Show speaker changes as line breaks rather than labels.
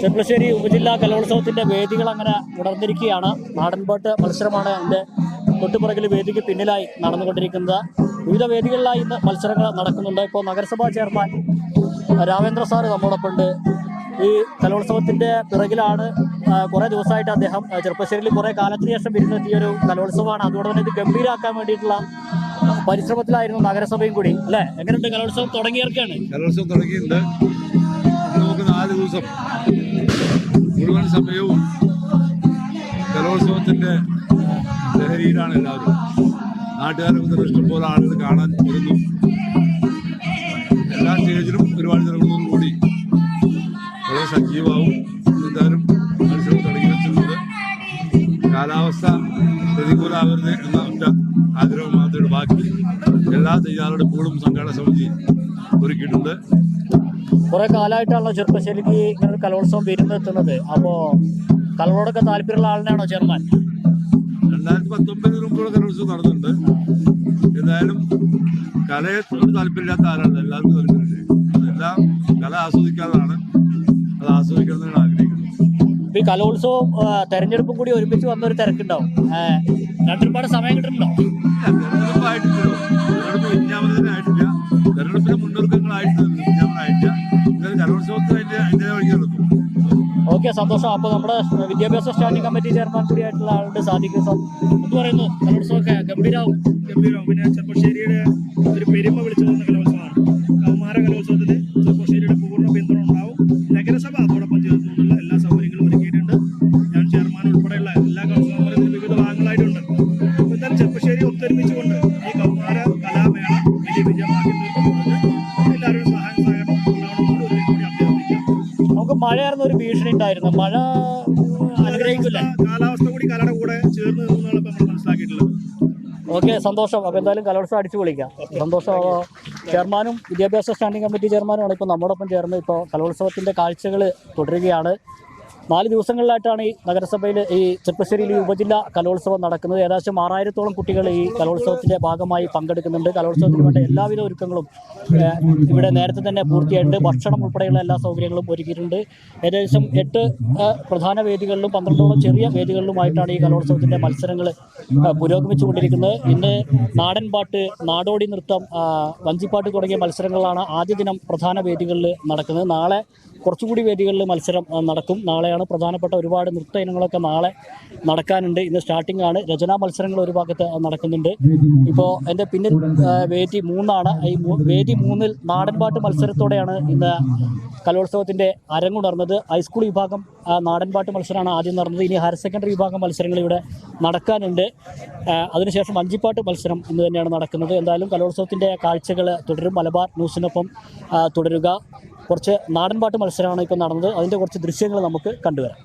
ചെർപ്പശ്ശേരി ഉപജില്ലാ കലോത്സവത്തിന്റെ വേദികൾ അങ്ങനെ ഉണർന്നിരിക്കുകയാണ്. നാടൻപാട്ട് മത്സരമാണ് അതിന്റെ തൊട്ടുപുറകിൽ വേദിക്ക് പിന്നിലായി നടന്നുകൊണ്ടിരിക്കുന്നത്. വിവിധ വേദികളിലായി ഇന്ന് മത്സരങ്ങൾ നടക്കുന്നുണ്ട്. ഇപ്പോൾ നഗരസഭാ ചെയർമാൻ രാമേന്ദ്ര സാർ നമ്മോടൊപ്പം ഉണ്ട് ഈ കലോത്സവത്തിന്റെ പിറകിലാണ് കുറേ ദിവസമായിട്ട് അദ്ദേഹം ചെറുപ്പശ്ശേരിയിൽ കുറേ കാലത്തിന് ശേഷം വിരുന്നെത്തിയ ഒരു കലോത്സവമാണ്. അതുകൊണ്ട് തന്നെ ഇത് ഗംഭീരാക്കാൻ വേണ്ടിയിട്ടുള്ള പരിശ്രമത്തിലായിരുന്നു നഗരസഭയും കൂടി. അല്ലേ? എങ്ങനെയുണ്ട്? കലോത്സവം തുടങ്ങിയവർക്കാണ്.
കലോത്സവം തുടങ്ങിയിട്ടുണ്ട്. ദിവസം. മുഴുവൻ സമയവും കലോത്സവത്തിന്റെ ലഹരിയിലാണ് എല്ലാവരും. നാട്ടുകാരെ തന്നെ ഇഷ്ടംപോലെ ആളുകൾ കാണാൻ വരുന്നു. എല്ലാ സ്റ്റേജിലും ഒരുപാട് ജനങ്ങളോടും കൂടി വളരെ സജീവമാവും. എന്തായാലും മത്സരം തുടങ്ങി വെച്ചിട്ടുണ്ട് കാലാവസ്ഥ പ്രതികൂലാവരുത് എന്ന ഒറ്റ ആഗ്രഹം മാത്രമേ ബാക്കി എല്ലാ തയ്യാറെടുപ്പുകളും സംഘാടന സമിതി ഒരുക്കിയിട്ടുണ്ട്.
കുറെ കാലമായിട്ടാണല്ലോ ചെറുപ്പശ്ശേരിക്ക് ഇങ്ങനെ ഒരു കലോത്സവം വരുന്നെത്തുന്നത് അപ്പോ കലോടൊക്കെ താല്പര്യമുള്ള ആളിനാണോ ചെയർമാൻ?
രണ്ടായിരത്തി പത്തൊമ്പതിന് മുമ്പുള്ള കലോത്സവം നടന്നിട്ടുണ്ട്. എന്തായാലും കലയോട് താല്പര്യമില്ലാത്ത ആരാണ് എല്ലാവർക്കും താല്പര്യമില്ലേ? അതെല്ലാം കല ആസ്വദിക്കാതാണ് അത് ആസ്വദിക്കണമെന്നാണ് ആഗ്രഹിക്കുന്നത്.
ഈ കലോത്സവം തെരഞ്ഞെടുപ്പും കൂടി ഒരുമിച്ച് വന്ന ഒരു തിരക്കുണ്ടാവും രണ്ടൊരുപാട് സമയം കിട്ടുന്നുണ്ടോ?
തെരഞ്ഞെടുപ്പ് ആയിട്ടില്ലല്ലോ തെരഞ്ഞെടുപ്പ്
ഓക്കെ സന്തോഷം. അപ്പോൾ നമ്മുടെ വിദ്യാഭ്യാസ സ്റ്റാൻഡിംഗ് കമ്മിറ്റി ചെയർമാൻ കൂടിയായിട്ടുള്ള ആളുടെ സാധിക്കും സാർ എന്ന് പറയുന്നു. കലോത്സവമൊക്കെ ഗംഭീരാവും.
ഗംഭീരാവും. പിന്നെ ചെറുപ്പശ്ശേരിയുടെ ഒരു പെരുമ വിളിച്ചു പോകുന്ന കലോത്സവമാണ്. കൗമാര കലോത്സവത്തിന് ചെറുപ്പശ്ശേരിയുടെ പൂർണ പിന്തുണ ഉണ്ടാവും. നഗരസഭ അതോടൊപ്പം ചേർന്നുള്ള എല്ലാ സൗകര്യങ്ങളും ഒരുക്കിയിട്ടുണ്ട്. ഞാൻ ചെയർമാൻ ഉൾപ്പെടെയുള്ള എല്ലാ കലോത്സവങ്ങളും വിവിധ ഭാഗങ്ങളായിട്ടുണ്ട്. എന്തായാലും ചെറുപ്പശ്ശേരി ഒത്തൊരുമിച്ചുകൊണ്ട് ഈ കൗമാര കലാമേള വലിയ വിജയമാക്കി തീർക്കുന്നത്
ഭീഷണി ഉണ്ടായിരുന്നു മഴ അനുഗ്രഹിക്കില്ല?
കാലാവസ്ഥ കൂടി കലയുടെ കൂടെ ചേർന്ന് ഇപ്പം മനസ്സിലാക്കിയിട്ടുള്ളത്.
ഓക്കെ സന്തോഷം. അപ്പോൾ എന്തായാലും കലോത്സവം അടിച്ചു പൊളിക്കാം. സന്തോഷം. ചെയർമാനും വിദ്യാഭ്യാസ സ്റ്റാൻഡിംഗ് കമ്മിറ്റി ചെയർമാനുമാണ് ഇപ്പോൾ നമ്മോടൊപ്പം ചേർന്ന് ഇപ്പോൾ കലോത്സവത്തിന്റെ കാഴ്ചകൾ തുടരുകയാണ്. നാല് ദിവസങ്ങളിലായിട്ടാണ് ഈ നഗരസഭയിൽ ഈ ചെറുപ്പശ്ശേരിയിൽ ഉപജില്ലാ കലോത്സവം നടക്കുന്നത്. ഏകദേശം ആറായിരത്തോളം കുട്ടികൾ ഈ കലോത്സവത്തിന്റെ ഭാഗമായി പങ്കെടുക്കുന്നുണ്ട്. കലോത്സവത്തിന് വേണ്ട എല്ലാവിധ ഒരുക്കങ്ങളും ഇവിടെ നേരത്തെ തന്നെ പൂർത്തിയായിട്ട് ഭക്ഷണം ഉൾപ്പെടെയുള്ള എല്ലാ സൗകര്യങ്ങളും ഒരുക്കിയിട്ടുണ്ട്. ഏകദേശം എട്ട് പ്രധാന വേദികളിലും പന്ത്രണ്ടോളം ചെറിയ വേദികളിലുമായിട്ടാണ് ഈ കലോത്സവത്തിന്റെ മത്സരങ്ങൾ പുരോഗമിച്ചുകൊണ്ടിരിക്കുന്നത്. ഇന്ന് നാടൻ പാട്ട് നാടോടി നൃത്തം വഞ്ചിപ്പാട്ട് തുടങ്ങിയ മത്സരങ്ങളാണ് ആദ്യ ദിനം പ്രധാന വേദികളിൽ നടക്കുന്നത്. നാളെ കുറച്ചുകൂടി വേദികളിൽ മത്സരം നടക്കും. നാളെയാണ് പ്രധാനപ്പെട്ട ഒരുപാട് നൃത്ത ഇനങ്ങളൊക്കെ നാളെ നടക്കാനുണ്ട്. ഇന്ന് സ്റ്റാർട്ടിംഗ് ആണ്. രചനാ മത്സരങ്ങൾ ഒരു ഭാഗത്ത് നടക്കുന്നുണ്ട്. ഇപ്പോൾ എന്റെ പിന്നിൽ വേദി മൂന്നാണ്. ഈ വേദി മൂന്നിൽ നാടൻപാട്ട് മത്സരത്തോടെയാണ് ഇന്ന് കലോത്സവത്തിന്റെ അരങ്ങുണർന്നത്. ഹൈസ്കൂൾ വിഭാഗം നാടൻപാട്ട് മത്സരമാണ് ആദ്യം നടന്നത്. ഇനി ഹയർ സെക്കൻഡറി വിഭാഗം മത്സരങ്ങൾ ഇവിടെ നടക്കാനുണ്ട്. അതിനുശേഷം വഞ്ചിപ്പാട്ട് മത്സരം ഇന്ന് തന്നെയാണ് നടക്കുന്നത്. എന്തായാലും കലോത്സവത്തിന്റെ കാഴ്ചകൾ തുടരും. മലബാർ ന്യൂസിനൊപ്പം തുടരുക. കുറച്ച് നാടൻപാട്ട് മത്സരമാണ് ഇപ്പോൾ നടന്നത്. അതിന്റെ കുറച്ച് ദൃശ്യങ്ങൾ നമുക്ക് കണ്ടുവരാം.